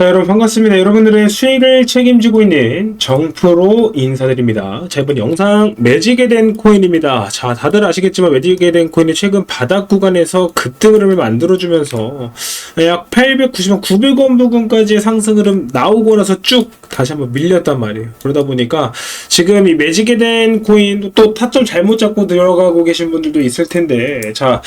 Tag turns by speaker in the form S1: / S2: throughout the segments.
S1: 자, 여러분 반갑습니다. 여러분들의 수익을 책임지고 있는 정프로 인사드립니다. 자, 이번 영상 매지게 된 코인입니다. 자, 다들 아시겠지만 매지게 된 코인이 최근 바닥 구간에서 급등 흐름을 만들어주면서 약 890원, 900원 부근까지의 상승 흐름 나오고 나서 쭉 다시 한번 밀렸단 말이에요. 그러다 보니까 지금 이 매지게 된 코인 또 타점 잘못 잡고 들어가고 계신 분들도 있을 텐데 자,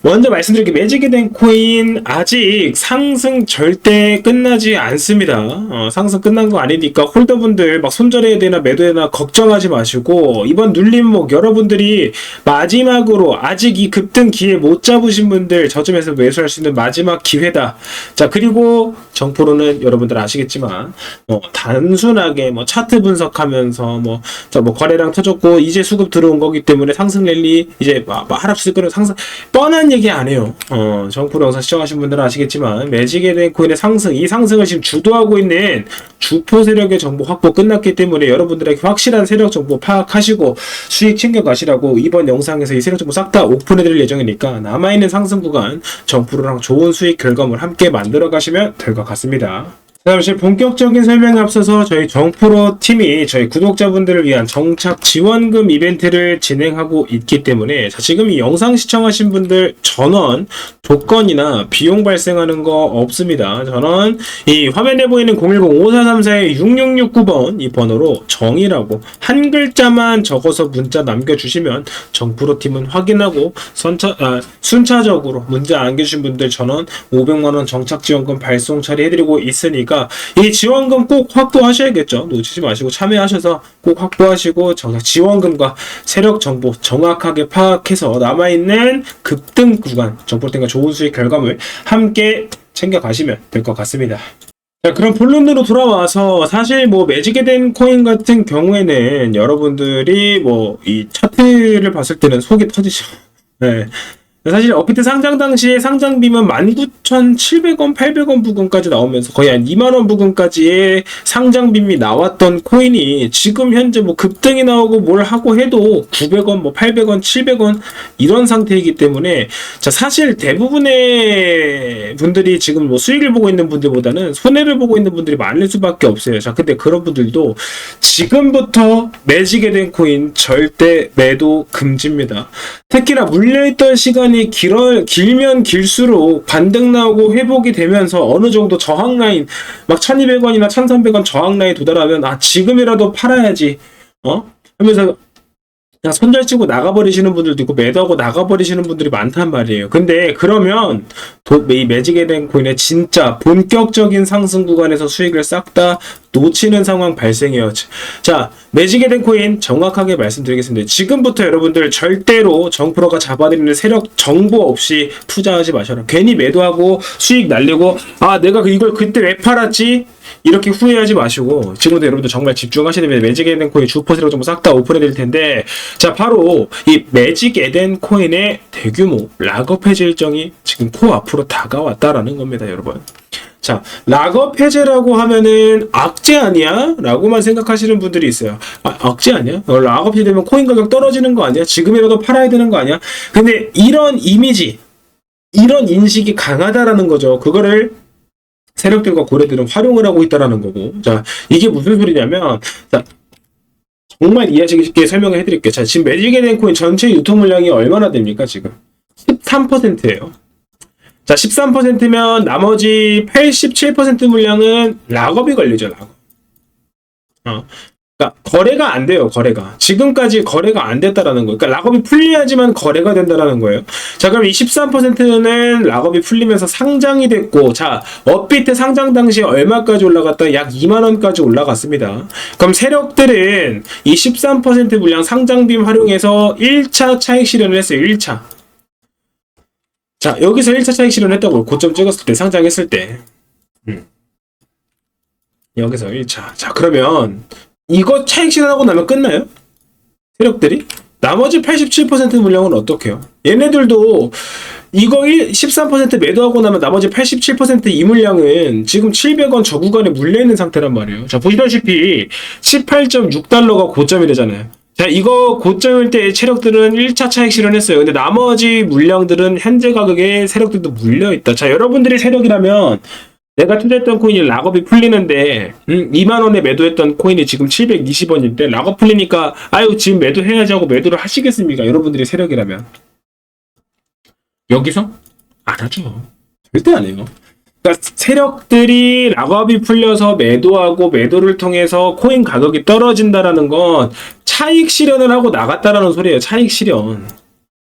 S1: 먼저 말씀드릴게 매직이 된 코인 아직 상승 절대 끝나지 않습니다. 어, 상승 끝난 거 아니니까 홀더분들 막 손절해야 되나 매도해야 되나 걱정하지 마시고 이번 눌림목 여러분들이 마지막으로 아직 이 급등 기회 못 잡으신 분들 저점에서 매수할 수 있는 마지막 기회다. 자 그리고 정포로는 여러분들 아시겠지만 뭐 단순하게 뭐 차트 분석하면서 뭐, 자, 뭐 거래량 터졌고 이제 수급 들어온 거기 때문에 상승 랠리 이제 뭐, 뭐 하락수 끌어 상승 뻔한 얘기 안 해요. 어, 정프로 영상 시청하신 분들은 아시겠지만 매직에 된 코인의 상승 이 상승을 지금 주도하고 있는 주포 세력의 정보 확보 끝났기 때문에 여러분들에게 확실한 세력 정보 파악하시고 수익 챙겨 가시라고 이번 영상에서 이 세력 정보 싹 다 오픈해 드릴 예정이니까 남아 있는 상승 구간 정프로랑 좋은 수익 결과물 함께 만들어 가시면 될 것 같습니다. 그다음 실 본격적인 설명에 앞서서 저희 정프로 팀이 저희 구독자분들을 위한 정착 지원금 이벤트를 진행하고 있기 때문에 자, 지금 이 영상 시청하신 분들 전원 조건이나 비용 발생하는 거 없습니다. 전원 이 화면에 보이는 010-5434-6669번 이 번호로 정이라고 한 글자만 적어서 문자 남겨주시면 정프로 팀은 확인하고 선차, 아, 순차적으로 문자 남겨주신 분들 전원 500만원 정착 지원금 발송 처리해드리고 있으니까 이 지원금 꼭 확보하셔야겠죠. 놓치지 마시고 참여하셔서 꼭 확보하시고 정착 지원금과 세력 정보 정확하게 파악해서 남아있는 급등 구간 정보 때문에 좋은 수익 결과물 함께 챙겨 가시면 될 것 같습니다. 자, 그럼 본론으로 돌아와서 사실 뭐 매지게 된 코인 같은 경우에는 여러분들이 뭐 이 차트를 봤을 때는 속이 터지죠. 네. 사실 업비트 상장 당시에 상장비면 19,700원, 800원 부근까지 나오면서 거의 한 2만원 부근까지의 상장비이 나왔던 코인이 지금 현재 뭐 급등이 나오고 뭘 하고 해도 900원, 뭐 800원, 700원 이런 상태이기 때문에 자, 사실 대부분의 분들이 지금 뭐 수익을 보고 있는 분들보다는 손해를 보고 있는 분들이 많을 수밖에 없어요. 자, 근데 그런 분들도 지금부터 매지게 된 코인 절대 매도 금지입니다. 특히나 물려있던 시간이 길어, 길면 길수록 반등 나오고 회복이 되면서 어느 정도 저항 라인, 막 1200원이나 1300원 저항 라인 도달하면, 아, 지금이라도 팔아야지, 어? 하면서 그냥 손절 치고 나가버리시는 분들도 있고 매도하고 나가버리시는 분들이 많단 말이에요. 근데 그러면 도, 이 매직에 된 코인의 진짜 본격적인 상승 구간에서 수익을 싹 다 놓치는 상황 발생해요. 자, 매직에 된 코인 정확하게 말씀드리겠습니다. 지금부터 여러분들 절대로 정프로가 잡아드리는 세력 정보 없이 투자하지 마셔라. 괜히 매도하고 수익 날리고 아 내가 이걸 그때 왜 팔았지? 이렇게 후회하지 마시고 지금부터 여러분들 정말 됩니다. 매직 에덴 코인 세력 정보 싹다 오픈해 드릴 텐데 자 바로 이 매직 에덴 코인의 대규모 락업 해제 일정이 지금 코앞으로 다가왔다라는 겁니다, 여러분. 자, 락업 해제라고 하면은 악재 아니야? 라고만 생각하시는 분들이 있어요. 아, 악재 아니야? 어, 락업 해제되면 코인 가격 떨어지는 거 아니야? 지금이라도 팔아야 되는 거 아니야? 근데 이런 이미지, 이런 인식이 강하다라는 거죠. 그거를 세력들과 고래들은 활용을 하고 있다라는 거고. 자, 이게 무슨 소리냐면, 자, 정말 이해하시기 쉽게 설명을 해드릴게요. 자, 지금 매직에 된 코인 전체 유통 물량이 얼마나 됩니까, 지금? 13%예요. 자, 13%면 나머지 87% 물량은 락업이 걸리죠, 락업. 어. 그러니까 거래가 안 돼요, 거래가. 지금까지 거래가 안 됐다라는 거예요. 그러니까 락업이 풀려야지만 거래가 된다라는 거예요. 자, 그럼 이 13%는 락업이 풀리면서 상장이 됐고, 자, 업비트 상장 당시에 얼마까지 올라갔다? 약 2만 원까지 올라갔습니다. 그럼 세력들은 이 13% 물량 상장빔 활용해서 1차 차익 실현을 했어요. 1차. 자, 여기서 1차 차익 실현을 했다고 고점 찍었을 때, 상장했을 때. 음. 여기서 1차. 자, 그러면 이거 차익 실현하고 나면 끝나요? 세력들이? 나머지 87% 물량은 어떻게요? 얘네들도 이거 1, 13% 매도하고 나면 나머지 87%이 물량은 지금 700원 저 구간에 물려 있는 상태란 말이에요. 자, 보시다시피 18.6달러가 고점이래잖아요. 자, 이거 고점일 때 체력들은 1차 차익 실현했어요. 근데 나머지 물량들은 현재 가격에 세력들도 물려 있다. 자, 여러분들이 세력이라면 내가 투자했던 코인이 락업이 풀리는데 음, 2만 원에 매도했던 코인이 지금 720원인데 락업 풀리니까 아유 지금 매도해야지 하고 매도를 하시겠습니까? 여러분들이 세력이라면 여기서 안 하죠. 절대 안 해요. 그러니까 세력들이 락업이 풀려서 매도하고 매도를 통해서 코인 가격이 떨어진다라는 건 차익 실현을 하고 나갔다라는 소리예요. 차익 실현.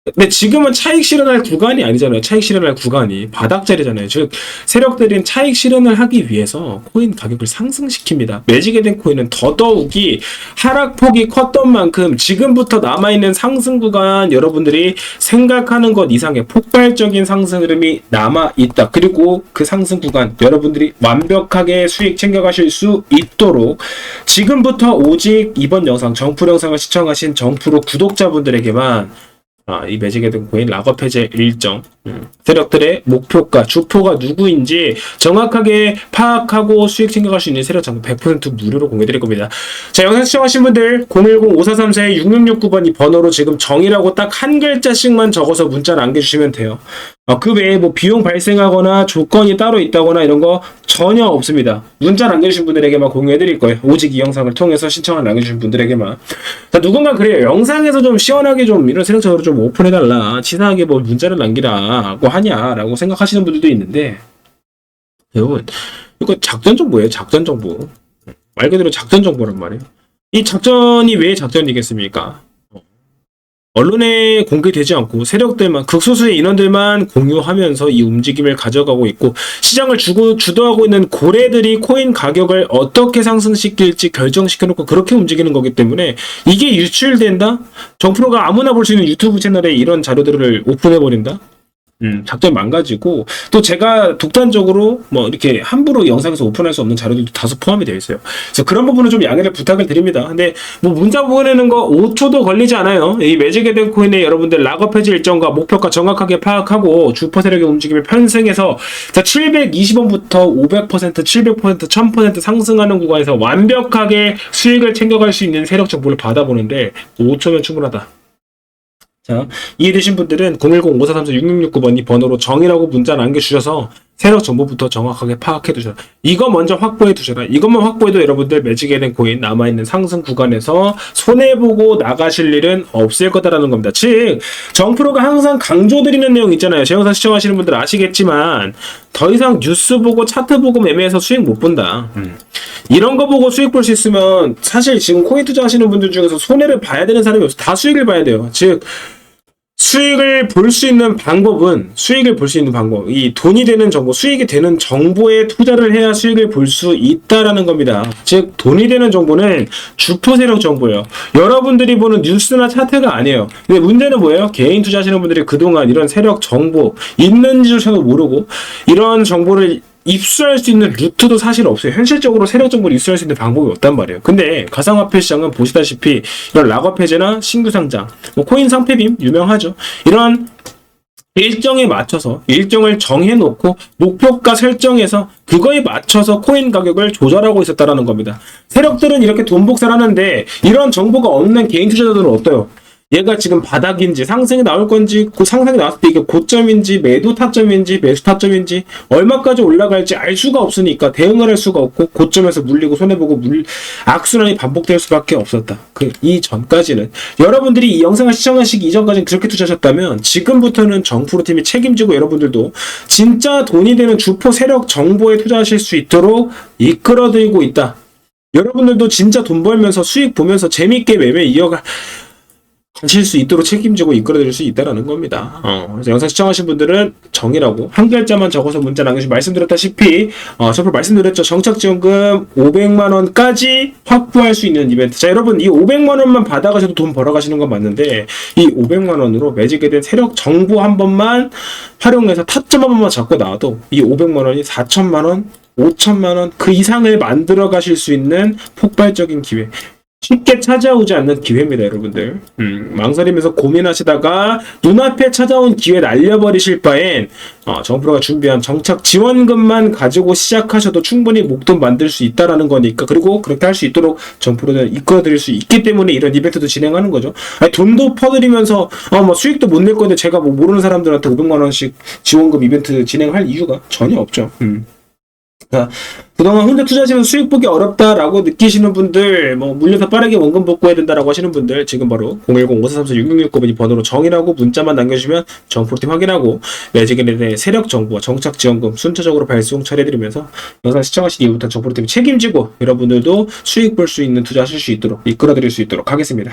S1: 근데 지금은 차익 실현할 구간이 아니잖아요. 차익 실현할 구간이 바닥자리잖아요. 즉 세력들은 차익 실현을 하기 위해서 코인 가격을 상승시킵니다. 매직에 된 코인은 더더욱이 하락폭이 컸던 만큼 지금부터 남아있는 상승 구간 여러분들이 생각하는 것 이상의 폭발적인 상승 흐름이 남아있다. 그리고 그 상승 구간 여러분들이 완벽하게 수익 챙겨가실 수 있도록 지금부터 오직 이번 영상 정프로 영상을 시청하신 정프로 구독자분들에게만 아, 이 매직에 든 코인 락업 해제 일정. 음, 세력들의 목표가 주포가 누구인지 정확하게 파악하고 수익 챙겨갈 수 있는 세력 정보 100% 무료로 공개드릴 겁니다. 자 영상 시청하신 분들 010-5434-6669번 이 번호로 지금 정의라고 딱 한 글자씩만 적어서 문자 남겨주시면 돼요. 어, 그 외에 뭐 비용 발생하거나 조건이 따로 있다거나 이런 거 전혀 없습니다. 문자 남겨주신 분들에게만 공유해드릴 거예요. 오직 이 영상을 통해서 신청을 남겨주신 분들에게만. 자, 누군가 그래요. 영상에서 좀 시원하게 좀 이런 세력적으로 좀 오픈해달라. 치사하게 뭐 문자를 남기라 고 하냐라고 생각하시는 분들도 있는데, 여러분, 이거 작전 정보예요. 작전 정보. 말 그대로 작전 정보란 말이에요. 이 작전이 왜 작전이겠습니까? 언론에 공개되지 않고 세력들만 극소수의 인원들만 공유하면서 이 움직임을 가져가고 있고 시장을 주고 주도하고 있는 고래들이 코인 가격을 어떻게 상승시킬지 결정시켜놓고 그렇게 움직이는 거기 때문에 이게 유출된다? 정프로가 아무나 볼 수 있는 유튜브 채널에 이런 자료들을 오픈해 버린다? 음, 작전이 망가지고 또 제가 독단적으로 뭐 이렇게 함부로 영상에서 오픈할 수 없는 자료들도 다소 포함이 되어 있어요. 그래서 그런 부분은 좀 양해를 부탁을 드립니다. 근데 뭐 문자 보내는 거 5초도 걸리지 않아요. 이 매직에 된 코인의 여러분들 락업 해지 일정과 목표가 정확하게 파악하고 주포 세력의 움직임을 편승해서 자 720원부터 500%, 700%, 1000% 상승하는 구간에서 완벽하게 수익을 챙겨갈 수 있는 세력 정보를 받아보는데 5초면 충분하다. 자, 이해되신 분들은 010-5434-6669번 이 번호로 정이라고 문자 남겨주셔서 세력 정보부터 정확하게 파악해 두셔라. 이거 먼저 확보해 두셔라. 이것만 확보해도 여러분들 매직에 된 코인 남아있는 상승 구간에서 손해보고 나가실 일은 없을 거다라는 겁니다. 즉, 정프로가 항상 강조드리는 내용 있잖아요. 제 영상 시청하시는 분들 아시겠지만, 더 이상 뉴스 보고 차트 보고 매매해서 수익 못 본다. 음. 이런 거 보고 수익 볼 수 있으면 사실 지금 코인 투자하시는 분들 중에서 손해를 봐야 되는 사람이 없어. 다 수익을 봐야 돼요. 즉, 수익을 볼 수 있는 방법은 수익을 볼 수 있는 방법. 이 돈이 되는 정보 수익이 되는 정보에 투자를 해야 수익을 볼 수 있다라는 겁니다. 즉 돈이 되는 정보는 주포 세력 정보예요. 여러분들이 보는 뉴스나 차트가 아니에요. 근데 문제는 뭐예요? 개인 투자하시는 분들이 그동안 이런 세력 정보 있는지조차도 모르고 이런 정보를 입수할 수 있는 루트도 사실 없어요. 현실적으로 세력 정보를 입수할 수 있는 방법이 없단 말이에요. 근데 가상화폐 시장은 보시다시피 이런 락업 해제나 신규 상장, 뭐 코인 상폐빔 유명하죠. 이런 일정에 맞춰서 일정을 정해놓고 목표가 설정해서 그거에 맞춰서 코인 가격을 조절하고 있었다라는 겁니다. 세력들은 이렇게 돈 복사하는데 이런 정보가 없는 개인 투자자들은 어때요? 얘가 지금 바닥인지 상승이 나올 건지 그 상승이 나왔을 때 이게 고점인지 매도 타점인지 매수 타점인지 얼마까지 올라갈지 알 수가 없으니까 대응을 할 수가 없고 고점에서 물리고 손해보고 물 악순환이 반복될 수밖에 없었다. 그 이전까지는 여러분들이 이 영상을 시청하시기 이전까지는 그렇게 투자하셨다면 지금부터는 정프로 팀이 책임지고 여러분들도 진짜 돈이 되는 주포 세력 정보에 투자하실 수 있도록 이끌어드리고 있다. 여러분들도 진짜 돈 벌면서 수익 보면서 재밌게 매매 이어가 하실 수 있도록 책임지고 이끌어드릴 수 있다라는 겁니다. 어, 그래서 영상 시청하신 분들은 정이라고 한 글자만 적어서 문자 남겨주시면 말씀드렸다시피 어, 저번 말씀드렸죠. 정착지원금 500만 원까지 확보할 수 있는 이벤트. 자 여러분 이 500만 원만 받아가셔도 돈 벌어가시는 건 맞는데 이 500만 원으로 매직에 된 세력 정보 한 번만 활용해서 타점 한 번만 잡고 나와도 이 500만 원이 4천만 원 5천만 원 그 이상을 만들어 가실 수 있는 폭발적인 기회. 쉽게 찾아오지 않는 기회입니다, 여러분들. 음, 망설이면서 고민하시다가 눈앞에 찾아온 기회 날려버리실 바엔 어, 정부가 준비한 정착 지원금만 가지고 시작하셔도 충분히 목돈 만들 수 있다라는 거니까 그리고 그렇게 할 수 있도록 정부를 이끌어드릴 수 있기 때문에 이런 이벤트도 진행하는 거죠. 아니, 돈도 퍼드리면서 어, 뭐 수익도 못 낼 건데 제가 뭐 모르는 사람들한테 500만 원씩 지원금 이벤트 진행할 이유가 전혀 없죠. 음. 그러니까 그동안 혼자 투자하시면 수익 보기 어렵다라고 느끼시는 분들, 뭐 물려서 빠르게 원금 복구해야 된다라고 하시는 분들 지금 바로 010-5434-6669번 번호로 정이라고 문자만 남겨주시면 정프로팀 확인하고 매직에 대해 세력 정보와 정착 지원금 순차적으로 발송 처리해드리면서 영상 시청하신 이후부터 정프로팀이 책임지고 여러분들도 수익 볼 수 있는 투자하실 수 있도록 이끌어드릴 수 있도록 하겠습니다.